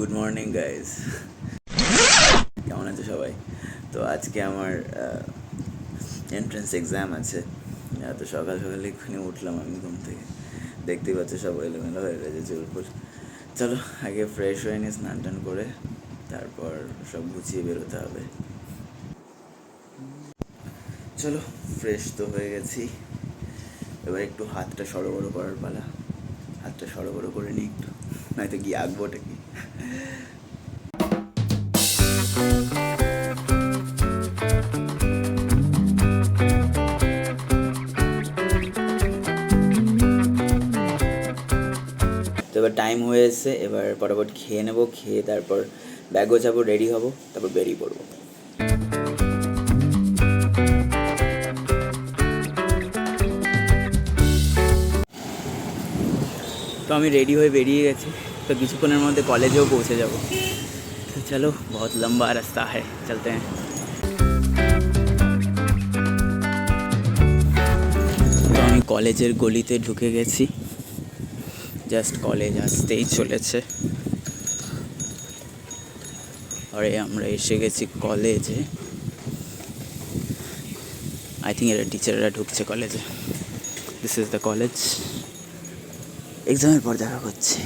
Good morning guys কেমন আছে সবাই? তো আজকে আমার এন্ট্রান্স এক্সাম আছে। তো সকাল সকালে এক্ষুনি উঠলাম আমি ঘুম থেকে। দেখতেই পাচ্ছ সব এলোমেলো হয়ে গেছে চুলফুল চলো, আগে ফ্রেশ হয়ে নিয়ে স্নান টান করে, তারপর সব গুছিয়ে বেরোতে হবে। চলো ফ্রেশ তো হয়ে গেছি। এবার একটু হাতটা সড়ো বড়ো করার পালা। হাতটা সড়ো বড়ো করে নিই একটু। নয়তো গিয়ে আঁকবো ওটা কি? এবার টাইম হয়ে এসছে, এবার পটাপট খেয়ে নেব, খেয়ে তারপর ব্যাগ গোছাবো রেডি হব, তারপর বেরিয়ে পড়ব। তো আমি রেডি হয়ে বেরিয়ে গেছি। তো কিছুক্ষণের মধ্যে কলেজেও পৌঁছে যাব চলো বহুত লম্বা রাস্তা है চলতে हैं। তো আমি কলেজের গলিতে ঢুকে গেছি জাস্ট কলেজ আসতেই চলেছে আরে আমরা এসে গেছি কলেজে আই থিঙ্ক এরা টিচাররা ঢুকছে কলেজে দিস ইজ দ্য কলেজ এক্সামের পর দেখা করছে।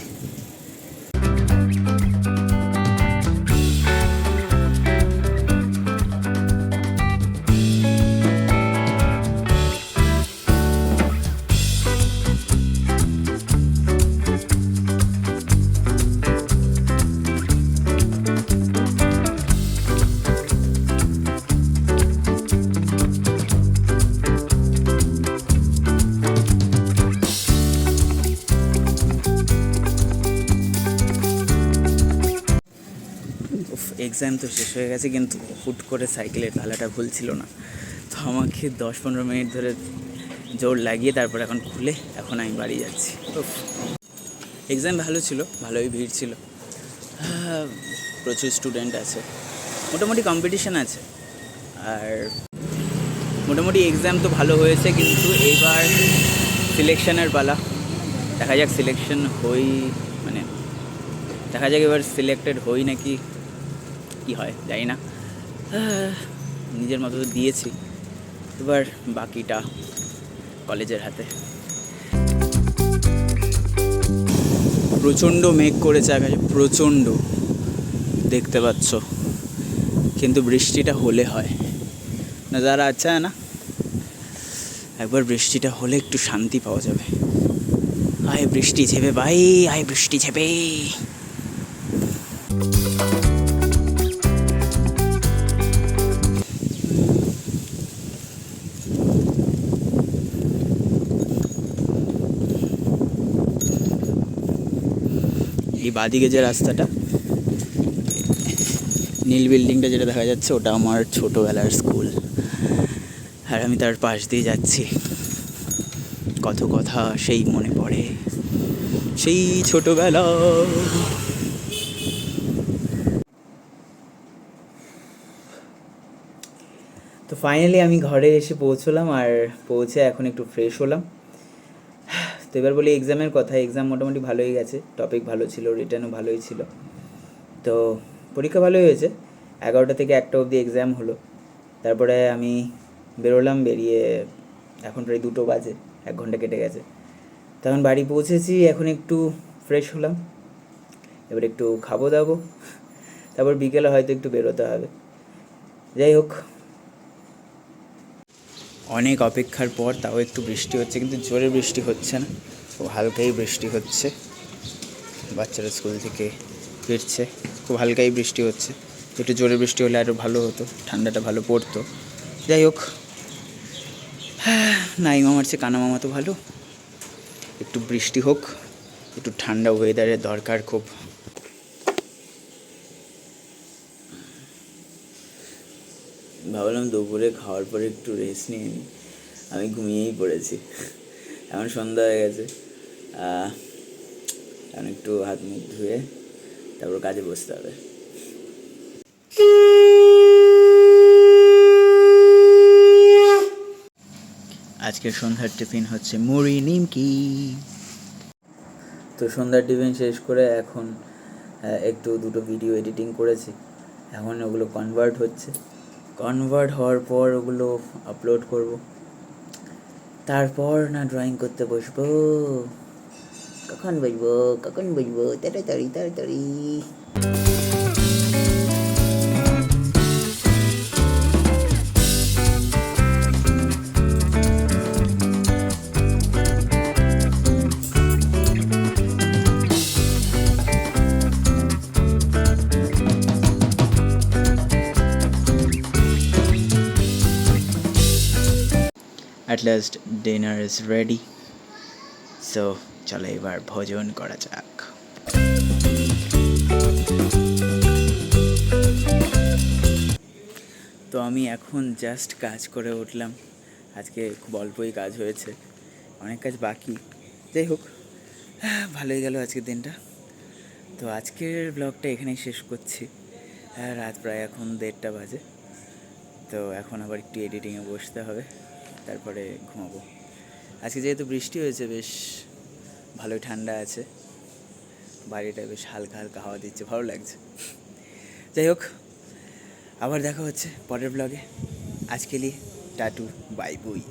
এক্সাম তো শেষ হয়ে গেছে, কিন্তু হুট করে সাইকেলের তালাটা খুলছিল না। তো আমাকে দশ পনেরো মিনিট ধরে জোর লাগিয়ে তারপর এখন খুলে এখন আমি বাড়ি যাচ্ছি। এক্সাম ভালো ছিল, ভালোই ভিড় ছিল। প্রচুর স্টুডেন্ট আছে, মোটামুটি কম্পিটিশান আছে। আর মোটামুটি এক্সাম তো ভালো হয়েছে, কিন্তু এইবার সিলেকশনের পালা। দেখা যাক সিলেকশন হই মানে দেখা যাক এবার সিলেক্টেড হই নাকি কি হয়, জানি না। নিজের মতো তো দিয়েছি। এবার বাকিটা কলেজের হাতে। প্রচণ্ড মেঘ করেছে আকাশে, প্রচণ্ড। দেখতে পাচ্ছ। কিন্তু বৃষ্টিটা হলে হয়। নজারা আচ্ছা না, একবার বৃষ্টিটা হলে একটু শান্তি পাওয়া যাবে। আয় বৃষ্টি ছেপে ভাই, আয় বৃষ্টি ছেপে এই বাদিকে যে রাস্তাটা, নীল বিল্ডিংটা যেটা দেখা যাচ্ছে ওটা আমার ছোটোবেলার স্কুল। আর আমি তার পাশ দিয়ে যাচ্ছি। কত কথা সেই মনে পড়ে। সেই ছোটোবেলা। তো ফাইনালি আমি ঘরে এসে পৌঁছলাম আর পৌঁছে এখন একটু ফ্রেশ হলাম। তো এবার বলি এক্সামের কথা এক্সাম মোটামুটি ভালোই গেছে টপিক ভালো ছিল রিটার্নও ভালোই ছিল। তো পরীক্ষা ভালোই হয়েছে, এগারোটা থেকে একটা অবধি এক্সাম হলো। তারপরে আমি বেরোলাম, বেরিয়ে এখন প্রায় দুটো বাজে, এক ঘণ্টা কেটে গেছে। তখন বাড়ি পৌঁছেছি, এখন একটু ফ্রেশ হলাম। এবার একটু খাব দাবো তারপর বিকেলে হয়তো একটু বেরোতে হবে। যাই হোক অনেক অপেক্ষার পর তাও একটু বৃষ্টি হচ্ছে, কিন্তু জোরে বৃষ্টি হচ্ছে না। খুব হালকাই বৃষ্টি হচ্ছে। বাচ্চারা স্কুল থেকে ফিরছে, খুব হালকাই বৃষ্টি হচ্ছে। একটু জোরে বৃষ্টি হলে আরও ভালো হতো, ঠান্ডাটা ভালো পড়তো। যাই হোক, নাই মামার চেয়ে কানা মামা তো ভালো। একটু বৃষ্টি হোক, একটু ঠান্ডা ওয়েদারের দরকার খুব। ভাবলাম দুপুরে খাওয়ার পরে একটু রেস্ট নিয়ে নিই আমি ঘুমিয়েই পড়েছি। এখন সন্ধ্যা হয়ে গেছে। এখন একটু হাত মুখ ধুয়ে তারপর কাজে বসতে হবে। আজকের সন্ধ্যার টিফিন হচ্ছে মুড়ি, নিমকি। তো সন্ধ্যার টিফিন শেষ করে এখন একটু দুটো ভিডিও এডিটিং করেছি। এখন ওগুলো কনভার্ট হচ্ছে। কনভার্ট হওয়ার পর ওগুলো আপলোড করব। তারপর না ড্রয়িং করতে বসবো। কখন বসবো? কখন বসবো? তাড়াতাড়ি তাড়াতাড়ি। At last dinner is ready so চলো এবার ভোজন করা যাক। তো আমি এখন জাস্ট কাজ করে উঠলাম। আজকে খুব অল্পই কাজ হয়েছে। অনেক কাজ বাকি। যাই হোক, ভালোই গেল আজকের দিনটা। তো আজকের ব্লগটা এখানেই শেষ করছি। হ্যাঁ রাত প্রায় এখন দেড়টা বাজে। তো এখন আবার একটু এডিটিংয়ে বসতে হবে। তারপরে ঘুমাবো। আজকে যেহেতু বৃষ্টি হয়েছে, বেশ ভালোই ঠান্ডা আছে। বাড়িটা বেশ হালকা হালকা হাওয়া দিচ্ছে, ভালো লাগছে। যাই হোক, আবার দেখা হচ্ছে পরের ব্লগে আজকেলি টাটু, বাই বুই।